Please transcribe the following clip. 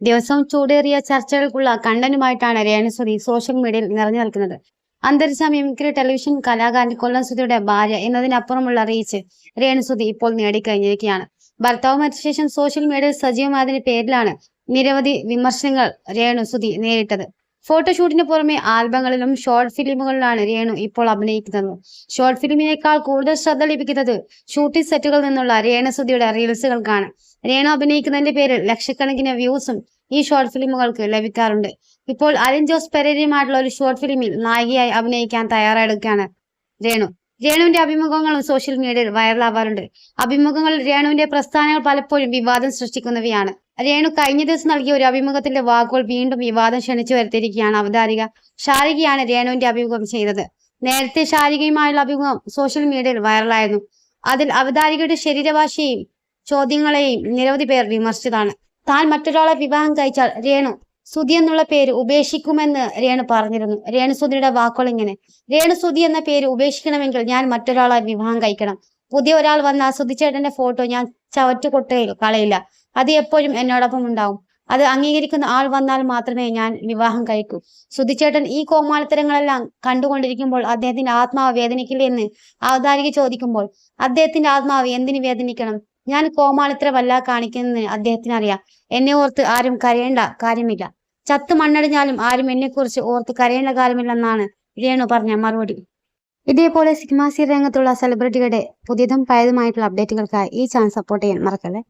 ദിവസവും ചൂടേറിയ ചർച്ചകൾക്കുള്ള കണ്ടന്റുമായിട്ടാണ് രേണുസുതി സോഷ്യൽ മീഡിയയിൽ നിറഞ്ഞു നിൽക്കുന്നത്. അന്തരിച്ച മിമിക്രി ടെലിവിഷൻ കലാകാരൻ കൊല്ലം സുധിയുടെ ഭാര്യ എന്നതിനപ്പുറമുള്ള റീച്ച് രേണുസുതി ഇപ്പോൾ നേടിക്കഴിഞ്ഞിരിക്കുകയാണ്. ഭർത്താവ് മരിച്ച ശേഷം സോഷ്യൽ മീഡിയയിൽ സജീവമായതിന്റെ പേരിലാണ് നിരവധി വിമർശനങ്ങൾ രേണുസുതി നേരിട്ടത്. ഫോട്ടോഷൂട്ടിന് പുറമെ ആൽബങ്ങളിലും ഷോർട്ട് ഫിലിമുകളിലാണ് രേണു ഇപ്പോൾ അഭിനയിക്കുന്നത്. ഷോർട്ട് ഫിലിമിനേക്കാൾ കൂടുതൽ ശ്രദ്ധ ലഭിക്കുന്നത് ഷൂട്ടിംഗ് സെറ്റുകളിൽ നിന്നുള്ള രേണസുതിയുടെ റീൽസുകൾക്കാണ്. രേണു അഭിനയിക്കുന്നതിന്റെ പേരിൽ ലക്ഷക്കണക്കിന് വ്യൂസും ഈ ഷോർട്ട് ഫിലിമുകൾക്ക് ലഭിക്കാറുണ്ട്. ഇപ്പോൾ അലിൻ ജോസ് പെരേരിയുമായിട്ടുള്ള ഒരു ഷോർട്ട് ഫിലിമിൽ നായികയായി അഭിനയിക്കാൻ തയ്യാറെടുക്കുകയാണ് രേണു. രേണുവിന്റെ അഭിമുഖങ്ങളും സോഷ്യൽ മീഡിയയിൽ വൈറലാവാറുണ്ട് അഭിമുഖങ്ങളിൽ രേണുവിന്റെ പ്രസ്ഥാനങ്ങൾ പലപ്പോഴും വിവാദം സൃഷ്ടിക്കുന്നവയാണ്. രേണു കഴിഞ്ഞ ദിവസം നൽകിയ ഒരു അഭിമുഖത്തിന്റെ വാക്കുകൾ വീണ്ടും വിവാദം ക്ഷണിച്ചു വരുത്തിയിരിക്കുകയാണ് അവതാരിക. ഷാരികയാണ് രേണുവിന്റെ അഭിമുഖം ചെയ്തത്. നേരത്തെ ഷാരികയുമായുള്ള അഭിമുഖം സോഷ്യൽ മീഡിയയിൽ വൈറലായിരുന്നു അതിൽ അവതാരികയുടെ ശരീരഭാഷയെയും ചോദ്യങ്ങളെയും നിരവധി പേർ വിമർശിച്ചതാണ്. താൻ മറ്റൊരാളെ വിവാഹം കഴിച്ചാൽ രേണു സുധി എന്നുള്ള പേര് ഉപേക്ഷിക്കുമെന്ന് രേണു പറഞ്ഞിരുന്നു. രേണുസുധിയുടെ വാക്കുകൾ ഇങ്ങനെ. രേണു സുധി എന്ന പേര് ഉപേക്ഷിക്കണമെങ്കിൽ ഞാൻ മറ്റൊരാളെ വിവാഹം കഴിക്കണം. പുതിയ ഒരാൾ വന്നാൽ സുധിച്ചേട്ടന്റെ ഫോട്ടോ ഞാൻ ചവറ്റുകൊട്ടയിൽ കളയില്ല. അത് എപ്പോഴും എന്നോടൊപ്പം ഉണ്ടാവും. അത് അംഗീകരിക്കുന്ന ആൾ വന്നാൽ മാത്രമേ ഞാൻ വിവാഹം കഴിക്കൂ. സുധിച്ചേട്ടൻ ഈ കോമാളിത്തരങ്ങളെല്ലാം കണ്ടുകൊണ്ടിരിക്കുമ്പോൾ അദ്ദേഹത്തിന്റെ ആത്മാവ് വേദനിക്കില്ലേ എന്ന് ചോദിക്കുമ്പോൾ അദ്ദേഹത്തിന്റെ ആത്മാവ് എന്തിനു വേദനിക്കണം? ഞാൻ കോമാളിത്തരമല്ല കാണിക്കുന്നതെന്ന് അദ്ദേഹത്തിന് അറിയാം എന്നെ ഓർത്ത് ആരും കരയേണ്ട കാര്യമില്ല. ചത്ത് മണ്ണടിഞ്ഞാലും ആരും എന്നെക്കുറിച്ച് ഓർത്ത് കരയേണ്ട കാര്യമില്ലെന്നാണ് രേണു പറഞ്ഞ മറുപടി. ഇതേപോലെ സിനിമാ സീ രംഗത്തുള്ള സെലിബ്രിറ്റികളുടെ പുതിയതും പഴയതുമായിട്ടുള്ള അപ്ഡേറ്റുകൾക്കായി ഈ ചാനൽ സപ്പോർട്ട് ചെയ്യാൻ മറക്കല്ലേ?